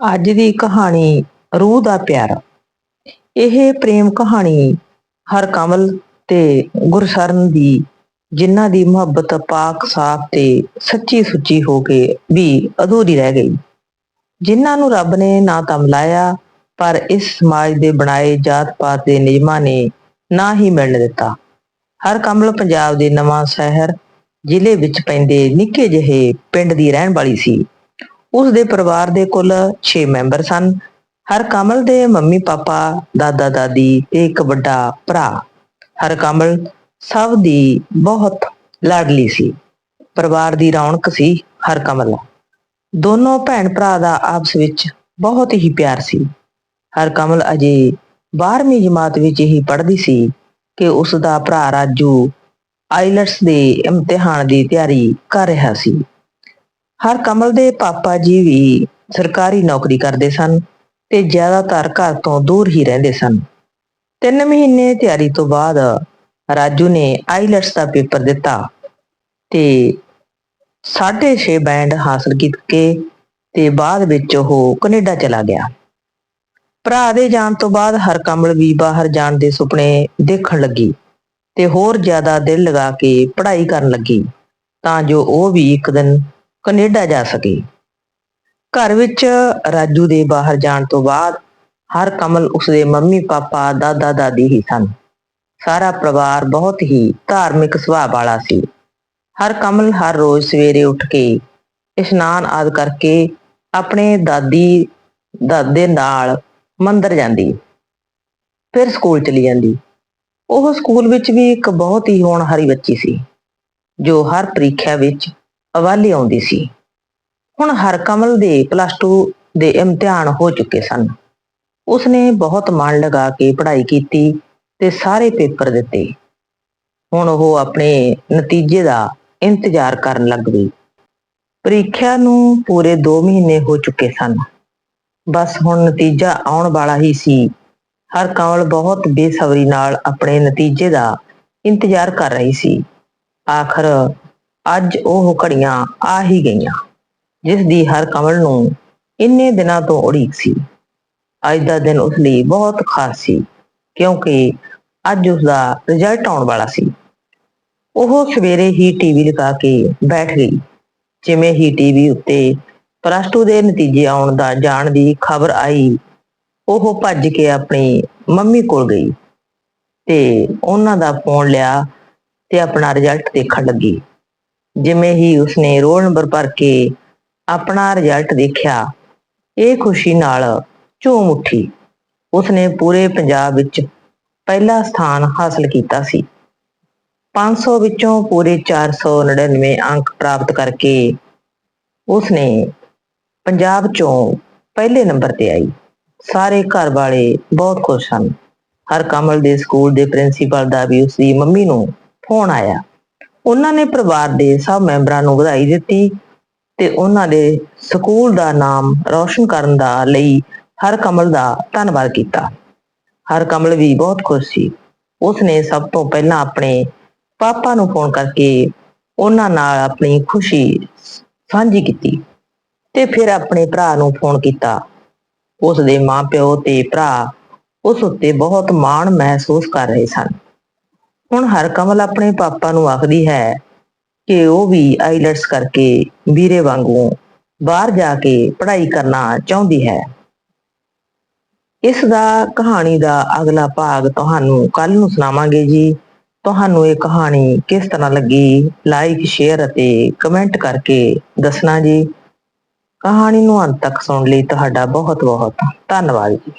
ਅੱਜ ਦੀ ਕਹਾਣੀ ਰੂਹ ਦਾ ਪਿਆਰ। ਇਹ ਪ੍ਰੇਮ ਕਹਾਣੀ ਹਰ ਕਮਲ ਤੇ ਗੁਰਸਰਨ ਦੀ, ਜਿਨ੍ਹਾਂ ਦੀ ਮੁਹੱਬਤ ਪਾਕ ਸਾਫ਼ ਤੇ ਸੱਚੀ ਸੁੱਚੀ ਹੋ ਕੇ ਵੀ ਅਧੂਰੀ ਰਹਿ ਗਈ। ਜਿਨ੍ਹਾਂ ਨੂੰ ਰੱਬ ਨੇ ਨਾ ਤਾਂ ਮਿਲਾਇਆ, ਪਰ ਇਸ ਸਮਾਜ ਦੇ ਬਣਾਏ ਜਾਤ ਪਾਤ ਦੇ ਨਿਯਮਾਂ ਨੇ ਨਾ ਹੀ ਮਿਲਣ ਦਿੱਤਾ। ਹਰ ਕਮਲ ਪੰਜਾਬ ਦੇ ਨਵਾਂ ਸ਼ਹਿਰ ਜ਼ਿਲ੍ਹੇ ਵਿੱਚ ਪੈਂਦੇ ਨਿੱਕੇ ਜਿਹੇ ਪਿੰਡ ਦੀ ਰਹਿਣ ਵਾਲੀ ਸੀ। ਉਸ ਦੇ ਪਰਿਵਾਰ ਦੇ ਕੁੱਲ 6 ਮੈਂਬਰ ਸਨ। ਹਰ ਕਮਲ ਦੇ ਮੰਮੀ ਪਾਪਾ, ਦਾਦਾ ਦਾਦੀ ਤੇ ਇੱਕ ਵੱਡਾ ਭਰਾ। ਹਰਕਮਲ ਸਭ ਦੀ ਬਹੁਤ ਲਾਡਲੀ ਸੀ। ਪਰਿਵਾਰ ਦੀ ਰੌਣਕ ਸੀ ਹਰਕਮਲ ਦੋਨੋਂ ਭੈਣ ਭਰਾ ਦਾ ਆਪਸ ਵਿੱਚ ਬਹੁਤ ਹੀ ਪਿਆਰ ਸੀ। ਹਰਕਮਲ ਅਜੇ 12ਵੀਂ ਜਮਾਤ ਵਿੱਚ ਹੀ ਪੜ੍ਹਦੀ ਸੀ ਕਿ ਉਸ ਦਾ ਭਰਾ ਰਾਜੂ ਆਈਲਟਸ ਦੇ ਇਮਤਿਹਾਨ ਦੀ ਤਿਆਰੀ ਕਰ ਰਿਹਾ ਸੀ। ਹਰ ਕਮਲ ਦੇ ਪਾਪਾ ਜੀ ਵੀ ਸਰਕਾਰੀ ਨੌਕਰੀ ਕਰਦੇ ਸਨ ਤੇ ਜ਼ਿਆਦਾਤਰ ਘਰ ਤੋਂ ਦੂਰ ਹੀ ਰਹਿੰਦੇ ਸਨ। ਤਿੰਨ ਮਹੀਨੇ ਤਿਆਰੀ ਤੋਂ ਬਾਅਦ ਰਾਜੂ ਨੇ ਆਈਲਟਸ ਦਾ ਪੇਪਰ ਦਿੱਤਾ ਤੇ 6.5 ਬੈਂਡ ਹਾਸਲ ਕੀਤੇ ਤੇ ਬਾਅਦ ਵਿੱਚ ਉਹ ਕੈਨੇਡਾ ਚਲਾ ਗਿਆ। ਭਰਾ ਦੇ ਜਾਣ ਤੋਂ ਬਾਅਦ ਹਰਕਮਲ ਵੀ ਬਾਹਰ ਜਾਣ ਦੇ ਸੁਪਨੇ ਦੇਖਣ ਲੱਗੀ ਤੇ ਹੋਰ ਜ਼ਿਆਦਾ ਦਿਲ ਲਗਾ ਕੇ ਪੜ੍ਹਾਈ ਕਰਨ ਲੱਗੀ ਤਾਂ ਜੋ ਉਹ ਵੀ ਇੱਕ ਦਿਨ ਕੈਨੇਡਾ ਜਾ ਸਕੇ। ਘਰ ਵਿੱਚ ਰਾਜੂ ਦੇ ਬਾਹਰ ਜਾਣ ਤੋਂ ਬਾਅਦ ਹਰ ਕਮਲ ਉਸਦੇ ਮੰਮੀ, ਪਾਪਾ, ਦਾਦਾ, ਦਾਦੀ ਹੀ ਸਨ। ਸਾਰਾ ਪਰਿਵਾਰ ਬਹੁਤ ਹੀ ਧਾਰਮਿਕ ਸੁਭਾਅ ਵਾਲਾ ਸੀ। ਹਰ ਕਮਲ ਹਰ ਰੋਜ਼ ਸਵੇਰੇ ਉੱਠ ਕੇ ਇਸ਼ਨਾਨ ਆਦ ਕਰਕੇ ਆਪਣੇ ਦਾਦੀ, ਦਾਦੇ ਨਾਲ ਮੰਦਰ ਜਾਂਦੀ, ਫਿਰ ਸਕੂਲ ਚਲੀ ਜਾਂਦੀ। ਉਹ ਸਕੂਲ ਵਿੱਚ ਵੀ ਇੱਕ ਬਹੁਤ ਹੀ ਹੋਣਹਾਰੀ ਬੱਚੀ ਸੀ, ਜੋ ਹਰ ਪ੍ਰੀਖਿਆ ਵਿੱਚ ਅਵਾਲੀ ਆਉਂਦੀ ਸੀ। ਹੁਣ ਹਰਕਮਲ ਦੇ ਪਲੱਸ 2 ਦੇ ਇਮਤਿਹਾਨ ਹੋ ਚੁੱਕੇ ਸਨ। ਉਸਨੇ ਬਹੁਤ ਮਨ ਲਗਾ ਕੇ ਪੜ੍ਹਾਈ ਕੀਤੀ ਤੇ ਸਾਰੇ ਪੇਪਰ ਦਿੱਤੇ। ਹੁਣ ਉਹ ਆਪਣੇ ਨਤੀਜੇ ਦਾ ਇੰਤਜ਼ਾਰ ਕਰਨ ਲੱਗ ਪਈ ਪ੍ਰੀਖਿਆ ਨੂੰ ਪੂਰੇ 2 ਮਹੀਨੇ ਹੋ ਚੁੱਕੇ ਸਨ। ਬਸ ਹੁਣ ਨਤੀਜਾ ਆਉਣ ਵਾਲਾ ਹੀ ਸੀ। ਹਰ ਕਮਲ ਬਹੁਤ ਬੇਸਬਰੀ ਨਾਲ ਆਪਣੇ ਨਤੀਜੇ ਦਾ ਇੰਤਜ਼ਾਰ ਕਰ ਰਹੀ ਸੀ। ਆਖਰ ਅੱਜ ਉਹ ਘੜੀਆਂ ਆ ਹੀ ਗਈਆਂ ਜਿਸ ਦੀ ਹਰ ਕਮਲ ਨੂੰ ਇੰਨੇ ਦਿਨਾਂ ਤੋਂ ਉਡੀਕ ਸੀ। ਅੱਜ ਦਾ ਦਿਨ ਉਸ ਲਈ ਬਹੁਤ ਖਾਸ ਸੀ, ਕਿਉਂਕਿ ਅੱਜ ਉਸ ਦਾ ਰਿਜ਼ਲਟ ਆਉਣ ਵਾਲਾ ਸੀ। ਉਹ ਸਵੇਰੇ ਹੀ ਟੀਵੀ ਲਗਾ ਕੇ ਬੈਠ ਗਈ, ਜਿਵੇਂ ਹੀ ਟੀਵੀ ਉੱਤੇ ਪਲੱਸ 2 ਦੇ ਨਤੀਜੇ ਆਉਣ ਦਾ ਜਾਣ ਦੀ ਖਬਰ ਆਈ, ਉਹ ਭੱਜ ਕੇ ਆਪਣੀ ਮੰਮੀ ਕੋਲ ਗਈ ਤੇ ਉਹਨਾਂ ਦਾ ਫੋਨ ਲਿਆ ਤੇ ਆਪਣਾ ਰਿਜ਼ਲਟ ਦੇਖਣ ਲੱਗੀ। ਜਿਵੇਂ ਹੀ ਉਸਨੇ ਰੋਲ ਨੰਬਰ ਭਰ ਕੇ ਆਪਣਾ ਰਿਜ਼ਲਟ ਦੇਖਿਆ, ਇਹ ਖੁਸ਼ੀ ਨਾਲ ਝੂਮ ਉੱਠੀ। ਉਸਨੇ ਪੂਰੇ ਪੰਜਾਬ ਵਿੱਚ ਪਹਿਲਾ ਸਥਾਨ ਹਾਸਲ ਕੀਤਾ ਸੀ। 500 ਵਿੱਚੋਂ ਪੂਰੇ 499 ਅੰਕ ਪ੍ਰਾਪਤ ਕਰਕੇ ਉਸਨੇ ਪੰਜਾਬ ਚੋਂ ਪਹਿਲੇ ਨੰਬਰ ਤੇ ਆਈ। ਸਾਰੇ ਘਰ ਵਾਲੇ ਬਹੁਤ ਖੁਸ਼ ਹਨ ਹਰ ਕਮਲ ਦੇ ਸਕੂਲ ਦੇ ਪ੍ਰਿੰਸੀਪਲ ਦਾ ਵੀ ਉਸਦੀ ਮੰਮੀ ਨੂੰ ਫੋਨ ਆਇਆ। ਉਹਨਾਂ ਨੇ ਪਰਿਵਾਰ ਦੇ ਸਭ ਮੈਂਬਰਾਂ ਨੂੰ ਵਧਾਈ ਦਿੱਤੀ ਤੇ ਉਹਨਾਂ ਦੇ ਸਕੂਲ ਦਾ ਨਾਮ ਰੌਸ਼ਨ ਕਰਨ ਦਾ ਲਈ ਹਰ ਕਮਲ ਦਾ ਧੰਨਵਾਦ ਕੀਤਾ। ਹਰ ਕਮਲ ਵੀ ਬਹੁਤ ਖੁਸ਼ ਸੀ। ਉਸਨੇ ਸਭ ਤੋਂ ਪਹਿਲਾਂ ਆਪਣੇ ਪਾਪਾ ਨੂੰ ਫੋਨ ਕਰਕੇ ਉਹਨਾਂ ਨਾਲ ਆਪਣੀ ਖੁਸ਼ੀ ਸਾਂਝੀ ਕੀਤੀ ਤੇ ਫਿਰ ਆਪਣੇ ਭਰਾ ਨੂੰ ਫੋਨ ਕੀਤਾ। ਉਸ ਦੇ ਮਾਪਿਓ ਤੇ ਭਰਾ ਉਸ ਉੱਤੇ ਬਹੁਤ ਮਾਣ ਮਹਿਸੂਸ ਕਰ ਰਹੇ ਸਨ। ਹੁਣ ਹਰਕਮਲ ਆਪਣੇ ਪਾਪਾ ਨੂੰ ਆਖਦੀ ਹੈ ਕਿ ਉਹ ਵੀ ਆਈਲਟਸ ਕਰਕੇ ਵੀਰੇ ਵਾਂਗੂ ਬਾਹਰ ਜਾ ਕੇ ਪੜ੍ਹਾਈ ਕਰਨਾ ਚਾਹੁੰਦੀ ਹੈ। ਇਸ ਦਾ ਕਹਾਣੀ ਦਾ ਅਗਲਾ ਭਾਗ ਤੁਹਾਨੂੰ ਕੱਲ ਨੂੰ ਸੁਣਾਵਾਂਗੇ ਜੀ। ਤੁਹਾਨੂੰ ਇਹ ਕਹਾਣੀ ਕਿਸ ਤਰ੍ਹਾਂ ਲੱਗੀ? ਲਾਈਕ ਸ਼ੇਅਰ ਅਤੇ ਕਮੈਂਟ ਕਰਕੇ ਦੱਸਣਾ ਜੀ। ਕਹਾਣੀ ਨੂੰ ਅੰਤ ਤੱਕ ਸੁਣਨ ਲਈ ਤੁਹਾਡਾ ਬਹੁਤ ਬਹੁਤ ਧੰਨਵਾਦ ਜੀ।